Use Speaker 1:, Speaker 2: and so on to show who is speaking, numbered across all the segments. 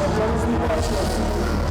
Speaker 1: Фестиваль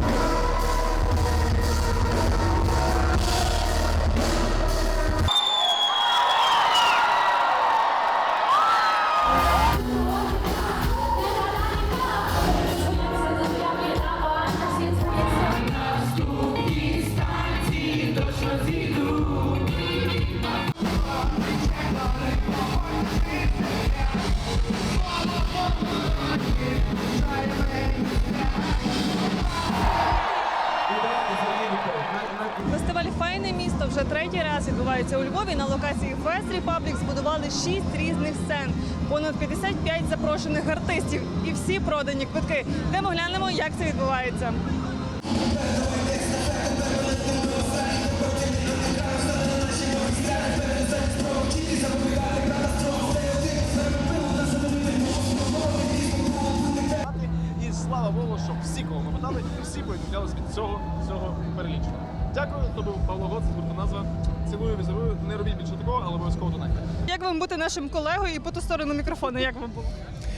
Speaker 1: відбувається у Львові. На локації Фест Репаблік збудували шість різних сцен, понад 55 запрошених артистів і всі продані квитки. Йдемо глянемо, як це відбувається.
Speaker 2: І слава Богу, що всі, кого ми питали, всі повідомлялись від цього, цього перелічення. Дякую, то був Павло Гоц, гурту назва. Цілую, візирую. Не робіть більше такого, але обов'язково донайте.
Speaker 1: Як вам бути нашим колегою і по ту сторону мікрофону? Як вам було?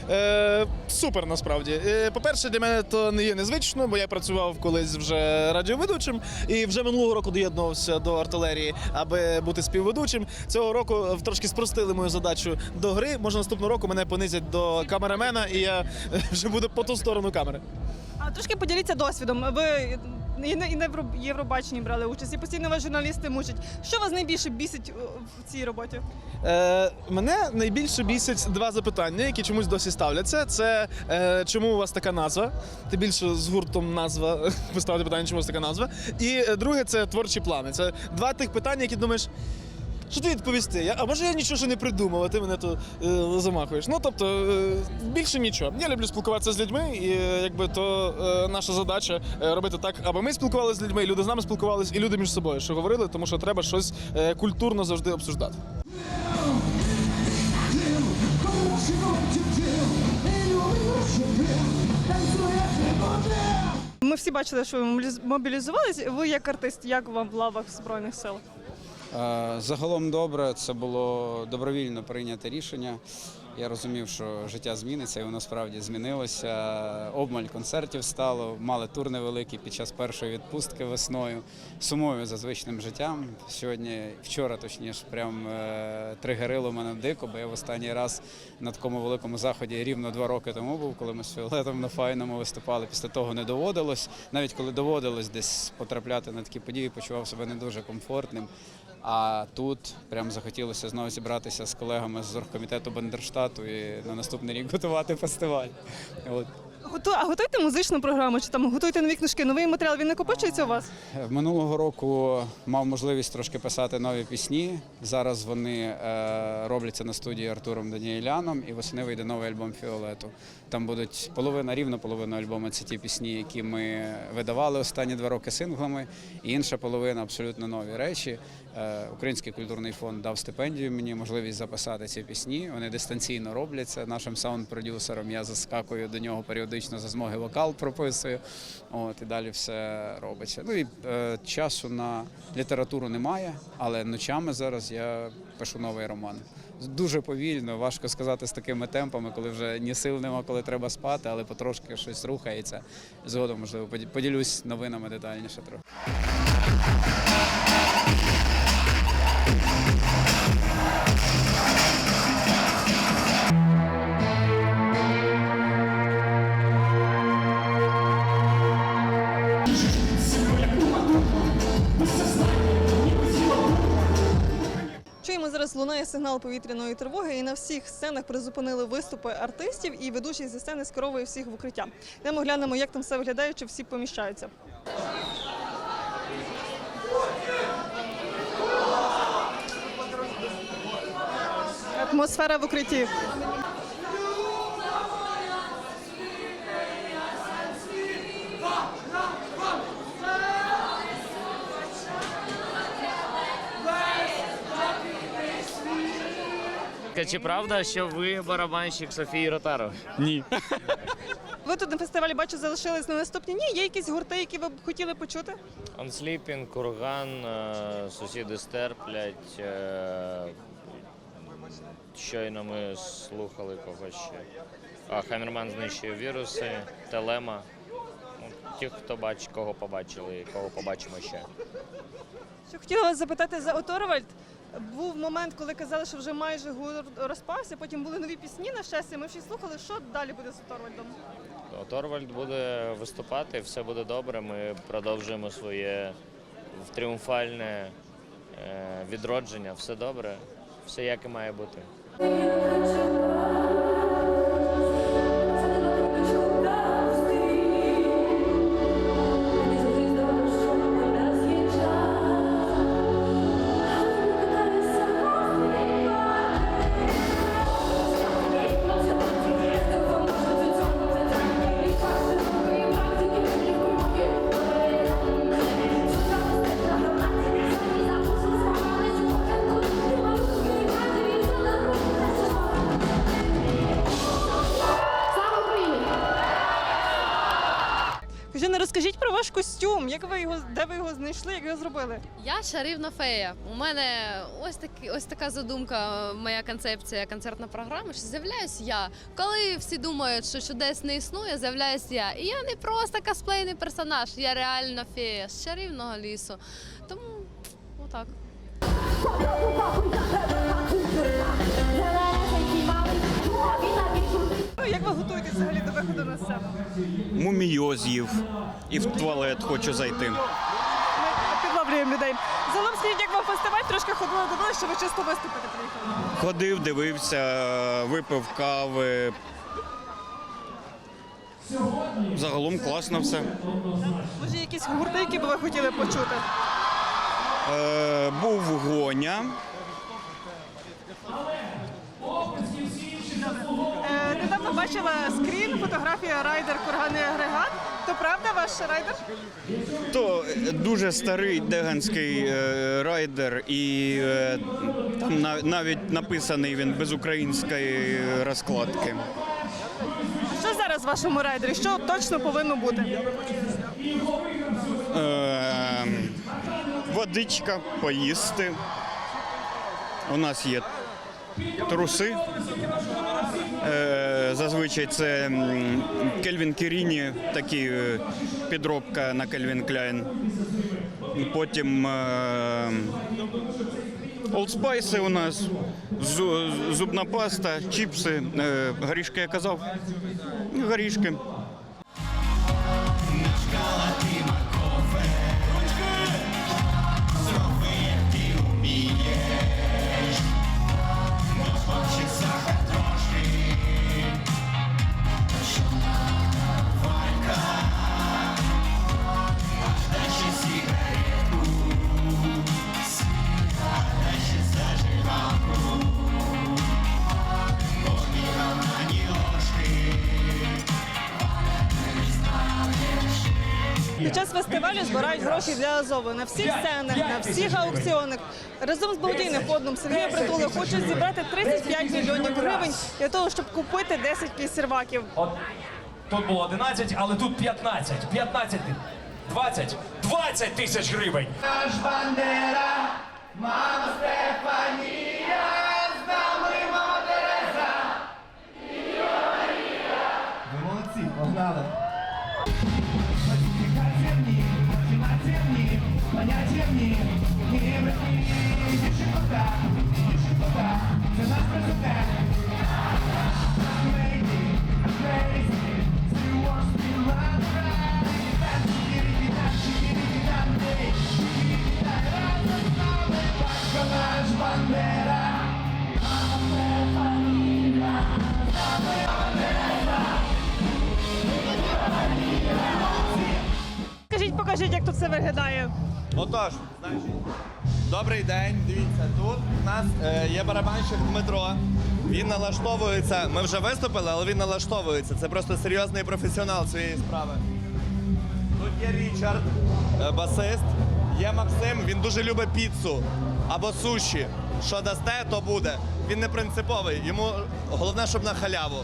Speaker 2: Е, супер насправді. Е, по-перше, для мене то не є незвично, бо я працював колись вже радіоведучим і вже минулого року доєднувався до артилерії, аби бути співведучим. Цього року трошки спростили мою задачу до гри. Може, наступного року мене понизять до камерамена, і я вже буду по ту сторону камери.
Speaker 1: А трошки поділіться досвідом. Ви і на і на Євробаченні брали участь, і постійно вас журналісти мучать. Що вас найбільше бісить в цій роботі?
Speaker 2: Е, мене найбільше бісять два запитання, які чомусь досі ставляться. Це е, чому у вас така назва? Ти більше з гуртом назва поставити питання, чому у вас така назва. І е, друге це творчі плани. Це два тих питання, які думаєш. Що ти відповісти? Я, а може я нічого ще не придумав, а ти мене то е, замахуєш. Ну тобто е, більше нічого. Я люблю спілкуватися з людьми, і е, якби то е, наша задача е, робити так, аби ми спілкувалися з людьми, люди з нами спілкувалися, і люди між собою, що говорили, тому що треба щось е, культурно завжди обсуждати.
Speaker 1: Ми всі бачили, що ви мобіліз- мобілізувались. Ви як артист, як вам в лавах Збройних сил?
Speaker 3: Загалом добре, це було добровільно прийняте рішення. Я розумів, що життя зміниться, і воно справді змінилося. Обмаль концертів стало, мали тур невеликий під час першої відпустки весною. Сумою за звичним життям. Сьогодні, вчора, точніше, прям е, тригерило мене дико, бо я в останній раз на такому великому заході рівно два роки тому був, коли ми з Фіолетом на файному виступали. Після того не доводилось. Навіть коли доводилось десь потрапляти на такі події, почував себе не дуже комфортним. А тут прям захотілося знову зібратися з колегами з оргкомітету Бандерштату і на наступний рік готувати фестиваль. От.
Speaker 1: А готуйте музичну програму, чи там готуйте нові книжки, новий матеріал він накопичується у вас?
Speaker 3: Минулого року мав можливість трошки писати нові пісні. Зараз вони е, робляться на студії Артуром Даніеляном, і восени вийде новий альбом Фіолету. Там будуть половина, рівно половина альбому це ті пісні, які ми видавали останні два роки синглами, і інша половина абсолютно нові речі. Е, Український культурний фонд дав стипендію мені, можливість записати ці пісні. Вони дистанційно робляться. Нашим саунд-продюсером я заскакую до нього періодично за змоги вокал прописую. От і далі все робиться. Ну і е, часу на літературу немає, але ночами зараз я пишу новий роман. Дуже повільно, важко сказати з такими темпами, коли вже ні сил нема, коли треба спати, але потрошки щось рухається. Згодом, можливо, поділюсь новинами детальніше трохи.
Speaker 1: Чуємо зараз лунає сигнал повітряної тривоги, і на всіх сценах призупинили виступи артистів, і ведучий зі сцени скеровує всіх в укриття. Йдемо глянемо, як там все виглядає, чи всі поміщаються. Атмосфера в укритті.
Speaker 4: Чи правда, що ви барабанщик Софії Ротару?
Speaker 5: Ні.
Speaker 1: Ви тут на фестивалі бачу залишились на наступні. Ні, є якісь гурти, які ви б хотіли почути?
Speaker 4: Ансліпін, Курган, е, сусіди стерплять. е, Щойно ми слухали когось ще. А Хамерман знищує віруси, Телема. тих, хто бачить, кого побачили і кого побачимо ще.
Speaker 1: Що хотіла вас запитати за Оторвальд. Був момент, коли казали, що вже майже гурт розпався, потім були нові пісні на щастя. Ми всі слухали, що далі буде з Торвальдом.
Speaker 4: Торвальд буде виступати, все буде добре. Ми продовжуємо своє тріумфальне е, відродження. Все добре, все як і має бути.
Speaker 1: Костюм. Як ви його, де ви його знайшли, як його зробили?
Speaker 6: Я чарівна фея. У мене ось такі, ось така задумка, моя концепція, концертна програма. Що з'являюсь я. Коли всі думають, що чудес не існує, з'являюсь я. І я не просто косплейний персонаж, я реальна фея з чарівного лісу. Тому отак.
Speaker 1: Як ви готуєтесь взагалі до виходу на сцену?
Speaker 7: мумійо з'їв і в туалет хочу зайти.
Speaker 1: Ми підловлюємо людей. Загалом скажіть, як вам фестиваль трошки ходили додому, що ви чисто виступити приїхали.
Speaker 7: Ходив, дивився, випив кави. Загалом класно все.
Speaker 1: Може, якісь гурти, які би ви хотіли почути?
Speaker 7: Е, був гоня.
Speaker 1: Е, бачила скрін, фотографія райдер курганий агрегат. То правда ваш райдер?
Speaker 7: То дуже старий деганський е, райдер, і е, там нав- навіть написаний він без української розкладки.
Speaker 1: Що зараз в вашому райдері? Що точно повинно бути?
Speaker 7: Е, водичка, поїсти. У нас є труси. Е, зазвичай це Кельвін Кіріні, такі е, підробка на Кельвін Кляйн. Потім е, олдспайси у нас, зу- зубна паста, чіпси, е, горішки я казав. Горішки.
Speaker 1: Час збирають гроші для Азову на всіх сценах, на всіх аукціонах. Разом з благодійним фондом Сергія Притули хочуть зібрати 35 мільйонів гривень для того, щоб купити 10 кісерваків.
Speaker 8: Тут було 11, але тут 15. 15, 20, 20 тисяч гривень.
Speaker 9: Ви
Speaker 1: Скажіть, покажіть, як тут все виглядає.
Speaker 9: Отож, добрий день. Дивіться, тут у нас е, є барабанщик Дмитро. Він налаштовується. Ми вже виступили, але він налаштовується. Це просто серйозний професіонал цієї справи. Тут є Річард, е, басист. Є Максим, він дуже любить піцу або суші. Що дасте, то буде. Він не принциповий. Йому головне, щоб на халяву.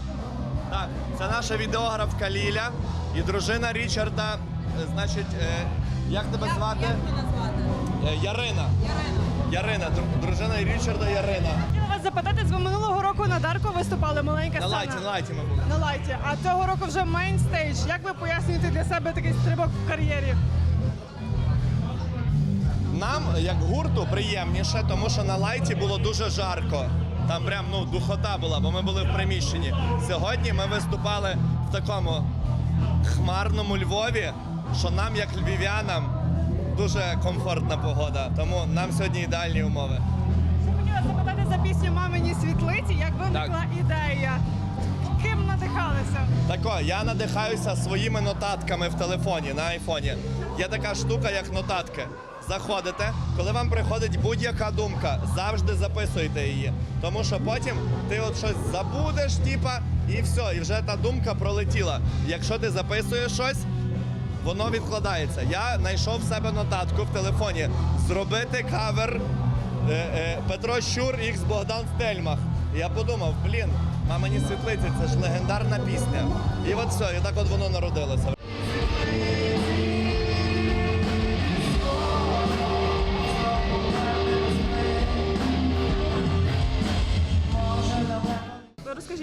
Speaker 9: Так, це наша відеографка Ліля і дружина Річарда. е, Значить, як тебе звати? Е, Ярина. Ярина. Ярина, дру- дружина Річарда Ярина.
Speaker 1: Хотіла вас запитати, ви минулого року на Дарку виступали маленька
Speaker 9: На лайті, на лайті ми були.
Speaker 1: На лайті. А цього року вже мейнстейдж. Як ви пояснюєте для себе такий стрибок в кар'єрі?
Speaker 9: Нам, як гурту, приємніше, тому що на лайті було дуже жарко. Там прям ну духота була, бо ми були в приміщенні. Сьогодні ми виступали в такому хмарному Львові, що нам, як львів'янам, дуже комфортна погода. Тому нам сьогодні ідеальні умови.
Speaker 1: Хотіла запитати за пісню Мамині світлиці. Як виникла ідея? Ким надихалися?
Speaker 9: Тако, я надихаюся своїми нотатками в телефоні на айфоні. Є така штука, як нотатки. Заходите, коли вам приходить будь-яка думка, завжди записуйте її. Тому що потім ти от щось забудеш, типа, і все, і вже та думка пролетіла. Якщо ти записуєш щось, воно відкладається. Я знайшов в себе нотатку в телефоні зробити кавер е, е, Петро Щур Ікс Богдан Стельмах. І я подумав, блін, мамині світлиці, це ж легендарна пісня. І от все, і так от воно народилося.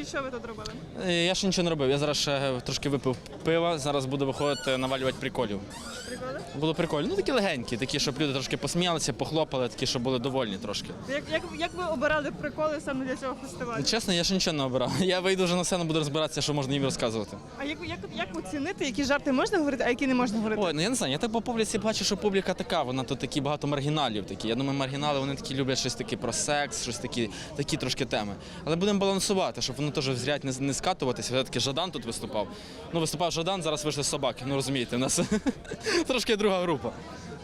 Speaker 1: Розкажіть, що ви тут робили?
Speaker 10: Е, Я ще нічого не робив. Я зараз ще трошки випив пива. Зараз буду виходити навалювати приколів.
Speaker 1: Приколи?
Speaker 10: Було прикольно. Ну такі легенькі, такі, щоб люди трошки посміялися, похлопали, такі, щоб були довольні трошки.
Speaker 1: Як, як, як ви обирали приколи саме для цього фестивалю?
Speaker 10: Чесно, я ще нічого не обирав. Я вийду вже на сцену, буду розбиратися, що можна їм розказувати.
Speaker 1: А як, як, як оцінити, які жарти можна говорити, а які не можна говорити?
Speaker 10: Ой, ну я не знаю, я так по публіці бачу, що публіка така, вона тут такі багато маргіналів такі. Я думаю, маргінали вони такі люблять щось таке про секс, щось такі, такі трошки теми. Але будемо балансувати, щоб воно теж взрять не, не скатуватися. Все-таки Жадан тут виступав. Ну, виступав Жадан, зараз вийшли собаки. Ну розумієте, в нас трошки друга група.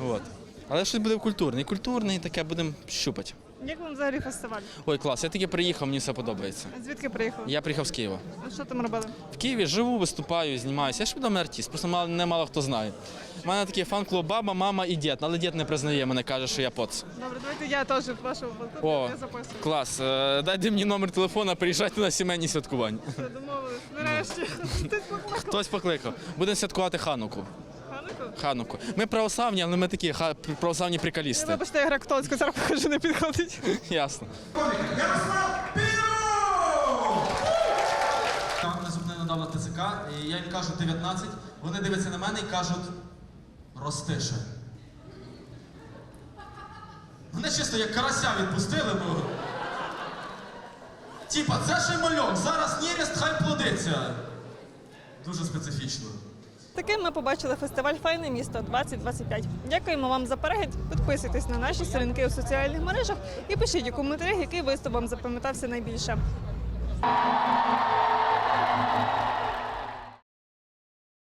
Speaker 10: От. Але щось буде культурний. Культурний, таке будемо щупати.
Speaker 1: Як вам взагалі фестиваль?
Speaker 10: Ой, клас, я таки приїхав, мені все подобається.
Speaker 1: Звідки приїхали?
Speaker 10: Я приїхав з Києва.
Speaker 1: А Що там робили?
Speaker 10: В Києві живу, виступаю, знімаюся. Я ж відомий артист, просто мало, не мало хто знає. У мене такий фан-клуб баба, мама і дід, але дід не признає мене, каже, що я поц.
Speaker 1: Добре, давайте я теж в вашому фотку
Speaker 10: О,
Speaker 1: я записую.
Speaker 10: клас. Е, Дайте мені номер телефона, приїжджайте на сімейні святкування.
Speaker 1: Все, домовились. Нарешті. Хтось покликав.
Speaker 10: Хтось покликав. Будемо святкувати
Speaker 1: хануку.
Speaker 10: Хануку? Ми православні, але ми такі ха- православні
Speaker 1: Я
Speaker 10: приколісти.
Speaker 1: вибачте, я грактонську, зараз покажу, не підходить.
Speaker 10: Ясно.
Speaker 11: Мене зупинили недавно ТЦК, і я їм кажу 19, вони дивляться на мене і кажуть рости ще. Мене чисто як карася відпустили, ну. Типа, це ще й мальок, зараз неріст, хай плодиться. Дуже специфічно.
Speaker 1: Таким ми побачили фестиваль Файне місто 2025. Дякуємо вам за перегляд. Підписуйтесь на наші сторінки у соціальних мережах і пишіть у коментарях, який виступ вам запам'ятався найбільше.